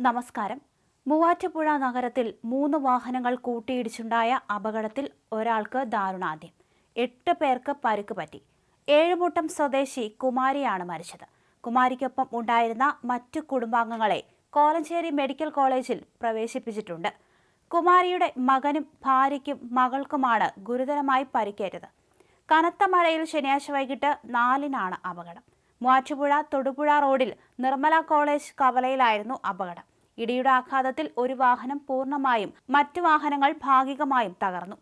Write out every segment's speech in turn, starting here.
നമസ്കാരം. മൂവാറ്റുപുഴ നഗരത്തിൽ മൂന്ന് വാഹനങ്ങൾ കൂട്ടിയിടിച്ചുണ്ടായ അപകടത്തിൽ ഒരാൾക്ക് ദാരുണാന്ത്യം. എട്ട് പേർക്ക് പരുക്ക് പറ്റി. ഏഴുമുട്ടം സ്വദേശി കുമാരിയാണ് മരിച്ചത്. കുമാരിക്കൊപ്പം ഉണ്ടായിരുന്ന മറ്റു കുടുംബാംഗങ്ങളെ കോലഞ്ചേരി മെഡിക്കൽ കോളേജിൽ പ്രവേശിപ്പിച്ചിട്ടുണ്ട്. കുമാരിയുടെ മകനും ഭാര്യയ്ക്കും മകൾക്കുമാണ് ഗുരുതരമായി പരിക്കേറ്റത്. കനത്ത മഴയിൽ ശനിയാഴ്ച വൈകിട്ട് നാലിനാണ് അപകടം. മൂവാറ്റുപുഴ തൊടുപുഴ റോഡിൽ നിർമ്മല കോളേജ് കവലയിലായിരുന്നു അപകടം. ഇടിയുടെ ആഘാതത്തിൽ ഒരു വാഹനം പൂർണമായും മറ്റു വാഹനങ്ങൾ ഭാഗികമായും തകർന്നു.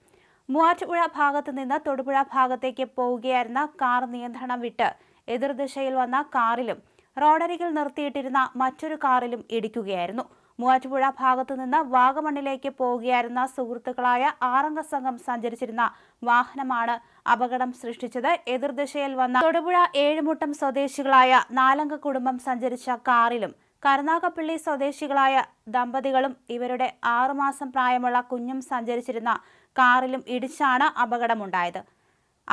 മൂവാറ്റുപുഴ ഭാഗത്ത് നിന്ന് തൊടുപുഴ ഭാഗത്തേക്ക് പോവുകയായിരുന്ന കാർ നിയന്ത്രണം വിട്ട് എതിർദിശയിൽ വന്ന കാറിലും റോഡരികിൽ നിർത്തിയിട്ടിരുന്ന മറ്റൊരു കാറിലും ഇടിക്കുകയായിരുന്നു. മൂവാറ്റുപുഴ ഭാഗത്തു നിന്ന് വാഗമണ്ണിലേക്ക് പോവുകയായിരുന്ന സുഹൃത്തുക്കളായ ആറംഗ സംഘം സഞ്ചരിച്ചിരുന്ന വാഹനമാണ് അപകടം സൃഷ്ടിച്ചത്. എതിർദിശയിൽ വന്ന തൊടുപുഴ ഏഴുമുട്ടം സ്വദേശികളായ നാലംഗ കുടുംബം സഞ്ചരിച്ച കാറിലും കരുനാഗപ്പള്ളി സ്വദേശികളായ ദമ്പതികളും ഇവരുടെ ആറുമാസം പ്രായമുള്ള കുഞ്ഞും സഞ്ചരിച്ചിരുന്ന കാറിലും ഇടിച്ചാണ് അപകടമുണ്ടായത്.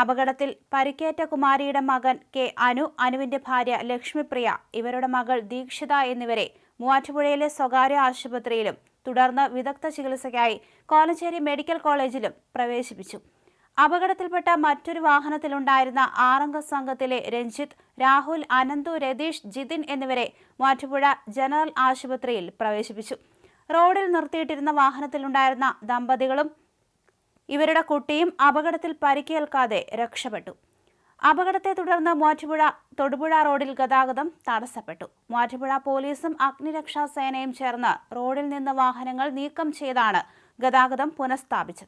അപകടത്തിൽ പരിക്കേറ്റ കുമാരിയുടെ മകൻ കെ അനു അനുവിന്റെ ഭാര്യ ലക്ഷ്മിപ്രിയ ഇവരുടെ മകൾ ദീക്ഷിത എന്നിവരെ മൂവാറ്റുപുഴയിലെ സ്വകാര്യ ആശുപത്രിയിലും തുടർന്ന് വിദഗ്ധ ചികിത്സയ്ക്കായി കോലഞ്ചേരി മെഡിക്കൽ കോളേജിലും പ്രവേശിപ്പിച്ചു. അപകടത്തിൽപ്പെട്ട മറ്റൊരു വാഹനത്തിലുണ്ടായിരുന്ന ആറംഗ സംഘത്തിലെ രഞ്ജിത്ത് രാഹുൽ അനന്തു രതീഷ് ജിതിൻ എന്നിവരെ മൂവാറ്റുപുഴ ജനറൽ ആശുപത്രിയിൽ പ്രവേശിപ്പിച്ചു. റോഡിൽ നിർത്തിയിട്ടിരുന്ന വാഹനത്തിലുണ്ടായിരുന്ന ദമ്പതികളും ഇവരുടെ കുട്ടിയും അപകടത്തിൽ പരിക്കേൽക്കാതെ രക്ഷപ്പെട്ടു. അപകടത്തെ തുടർന്ന് മൂവാറ്റുപുഴ തൊടുപുഴ റോഡിൽ ഗതാഗതം തടസ്സപ്പെട്ടു. മൂവാറ്റുപുഴ പോലീസും അഗ്നിരക്ഷാ സേനയും ചേർന്ന് റോഡിൽ നിന്ന് വാഹനങ്ങൾ നീക്കം ചെയ്താണ് ഗതാഗതം പുനഃസ്ഥാപിച്ചത്.